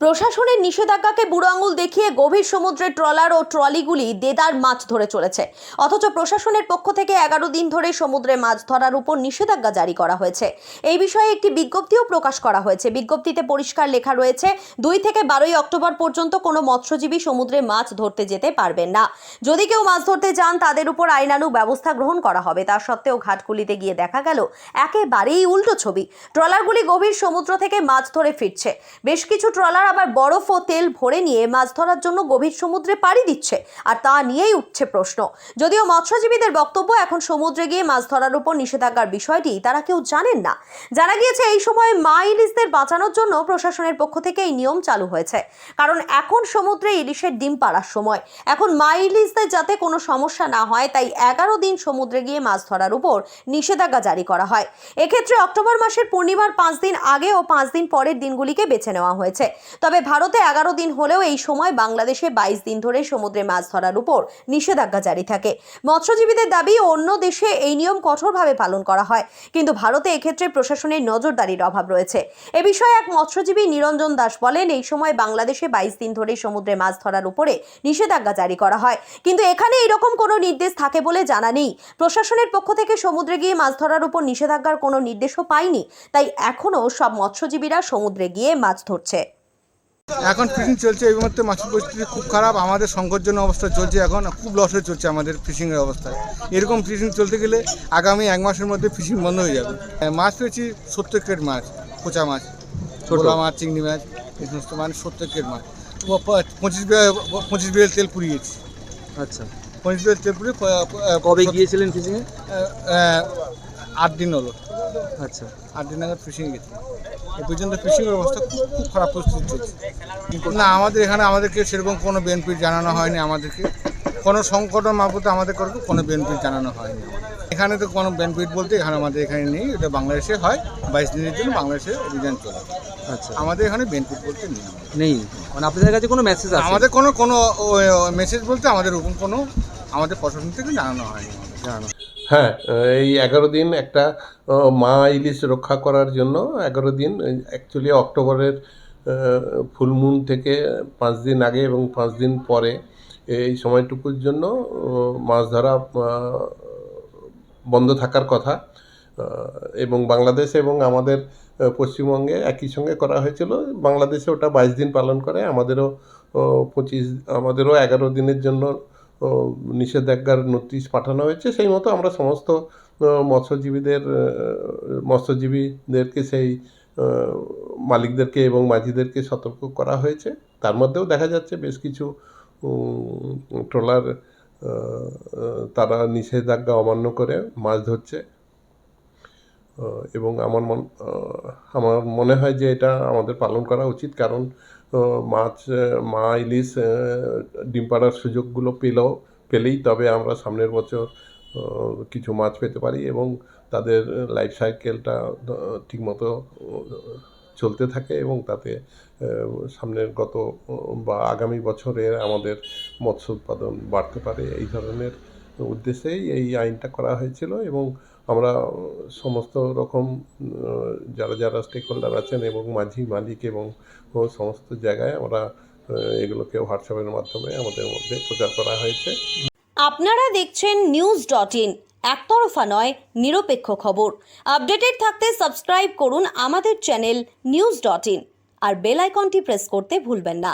প্রশাসনের নিষেধাজ্ঞাকে বুড়ো আঙুল দেখিয়ে গভীর সমুদ্রে ট্রলার ও ট্রলিগুলি দেদার মাছ ধরে চলেছে। অথচ প্রশাসনের পক্ষ থেকে এগারো দিন ধরে সমুদ্রে মাছ ধরার উপর নিষেধাজ্ঞা জারি করা হয়েছে। এই বিষয়ে একটি বিজ্ঞপ্তিও প্রকাশ করা হয়েছে। বিজ্ঞপ্তিতে পরিষ্কার লেখা রয়েছে, দুই থেকে বারোই অক্টোবর পর্যন্ত কোনো মৎস্যজীবী সমুদ্রে মাছ ধরতে যেতে পারবেন না। যদি কেউ মাছ ধরতে যান, তাদের উপর আইনানু ব্যবস্থা গ্রহণ করা হবে। তা সত্ত্বেও ঘাটগুলিতে গিয়ে দেখা গেল, একেবারেই উল্টো ছবি। ট্রলারগুলি গভীর সমুদ্র থেকে মাছ ধরে ফিরছে। বেশ কিছু ট্রলার আবার বরফ ও তেল ভরে নিয়ে মাছ ধরার জন্য গভীর সমুদ্রে পাড়ি দিচ্ছে, আর তা নিয়েই উঠছে প্রশ্ন। যদিও মৎস্যজীবীদের বক্তব্য এখন সমুদ্রে গিয়ে মাছ ধরার উপর নিষেধাজ্ঞার বিষয়টি, তারা কেউ জানেন না। জানা গিয়েছে, এই সময় মা ইলিশদের বাঁচানোর জন্য প্রশাসনের পক্ষ থেকে এই নিয়ম চালু হয়েছে। কারণ এখন সমুদ্রে ইলিশের ডিম পাড়ার সময়। এখন মা ইলিশদের যাতে কোনো সমস্যা না হয়, তাই এগারো দিন সমুদ্রে গিয়ে মাছ ধরার উপর নিষেধাজ্ঞা জারি করা হয়। এক্ষেত্রে অক্টোবর মাসের পূর্ণিমার পাঁচ দিন আগে ও পাঁচ দিন পরের দিনগুলিকে বেছে নেওয়া হয়েছে। তবে ভারতে এগারো দিন হলেও এই সময় বাংলাদেশে বাইশ দিন ধরে সমুদ্রে মাছ ধরার উপর নিষেধাজ্ঞা জারি থাকে। মৎস্যজীবীদের দাবি, অন্য দেশে এই নিয়ম কঠোরভাবে পালন করা হয়। কিন্তু ভারতে এক্ষেত্রে প্রশাসনের নজরদারির অভাব রয়েছে। এ বিষয়ে এক মৎস্যজীবী নিরঞ্জন দাস বলেন, এই সময় বাংলাদেশে বাইশ দিন ধরে সমুদ্রে মাছ ধরার উপরে নিষেধাজ্ঞা জারি করা হয়। কিন্তু এখানে এরকম কোনো নির্দেশ থাকে বলে জানা নেই। প্রশাসনের পক্ষ থেকে সমুদ্রে গিয়ে মাছ ধরার উপর নিষেধাজ্ঞার কোনো নির্দেশও পায়নি তাই এখনও সব মৎস্যজীবীরা সমুদ্রে গিয়ে মাছ ধরছে। এখন ফিশিং চলছে এই মুহূর্তে মাছের পরিস্থিতি খুব খারাপ। আমাদের সংকটজনক অবস্থা চলছে এখন খুব লসে চলছে আমাদের ফিশিংয়ের অবস্থা। এরকম ফিশিং চলতে গেলে আগামী এক মাসের মধ্যে ফিশিং বন্ধ হয়ে যাবে। আহ, মাছ পেয়েছি সত্তর কেট মাছ পোচা মাছ ছোলা মাছ চিংড়ি মাছ এই সমস্ত মানে সত্তর কেট মাছ। পঁচিশ পঁচিশ বিঘা তেল পুড়িয়েছি আচ্ছা। পঁচিশ বিঘা তেল পুড়িয়ে প- প- কবে গিয়েছিলেন ফিশিংয়ে আট দিন হলো। আচ্ছা। আট দিন আগে ফিশিং গেছি। এ পর্যন্ত ফিশিংয়ের অবস্থা খুব খুব খারাপ পরিস্থিতি চলছে। না আমাদের এখানে আমাদেরকে সেরকম কোনো বেনিফিট জানানো হয়নি আমাদেরকে। কোনো সংকট মারফতে আমাদের করে কোনো বেনিফিট জানানো হয়নি। এখানে তো কোনো বেনিফিট বলতে এখানে আমাদের এখানে নেই এটা বাংলাদেশে হয় বাইশ দিনের জন্য বাংলাদেশে অভিযান চলে। আচ্ছা। আমাদের এখানে বেনিফিট বলতে নেই নেই। মানে আপনাদের কাছে কোনো মেসেজ আছে আমাদের কোনো কোনো মেসেজ বলতে আমাদের ওরকম কোনো আমাদের প্রশাসন থেকে জানানো হয়নি। জানানো হ্যাঁ এই এগারো দিন একটা মা ইলিশ রক্ষা করার জন্য এগারো দিন অ্যাকচুয়ালি অক্টোবরের ফুলমুন থেকে পাঁচ দিন আগে এবং পাঁচ দিন পরে এই সময়টুকুর জন্য মাছ ধরা বন্ধ থাকার কথা এবং বাংলাদেশ এবং আমাদের পশ্চিমবঙ্গে একই সঙ্গে করা হয়েছিল। বাংলাদেশে ওটা বাইশ দিন পালন করে, আমাদেরও পঁচিশ, আমাদেরও এগারো দিনের জন্য নিষেধাজ্ঞার নোটিশ পাঠানো হয়েছে, সেই মতো আমরা সমস্ত মৎস্যজীবীদের মৎস্যজীবীদেরকে সেই মালিকদেরকে এবং মাঝিদেরকে সতর্ক করা হয়েছে। তার মধ্যেও দেখা যাচ্ছে বেশ কিছু ট্রলার তারা নিষেধাজ্ঞা অমান্য করে মাছ ধরছে। এবং আমার মন আমার মনে হয় যে এটা আমাদের পালন করা উচিত, কারণ মাছ মা ইলিশ ডিম পাড়ার সুযোগগুলো পেলেও পেলেই তবে আমরা সামনের বছর কিছু মাছ পেতে পারি এবং তাদের লাইফ সাইকেলটা ঠিকমতো চলতে থাকে এবং তাতে সামনের গত বা আগামী বছরে আমাদের মৎস্য উৎপাদন বাড়তে পারে। এই ধরনের উদ্দেশ্যেই এই আইনটা করা হয়েছিল এবং আমরা সমস্ত রকম যারা যারা স্টেক হোল্ডার আছেন এবং মাঝি, মালিক এবং সমস্ত জায়গায় আমরা এগুলোকে হোয়াটসঅ্যাপের মাধ্যমে আমাদের মধ্যে প্রচার করা হয়েছে। আপনারা দেখছেন নিউজ ডট ইন একতরফা নয়, নিরপেক্ষ খবর। আপডেটেড থাকতে সাবস্ক্রাইব করুন আমাদের চ্যানেল নিউজ ডট ইন আর বেল আইকনটি প্রেস করতে ভুলবেন না।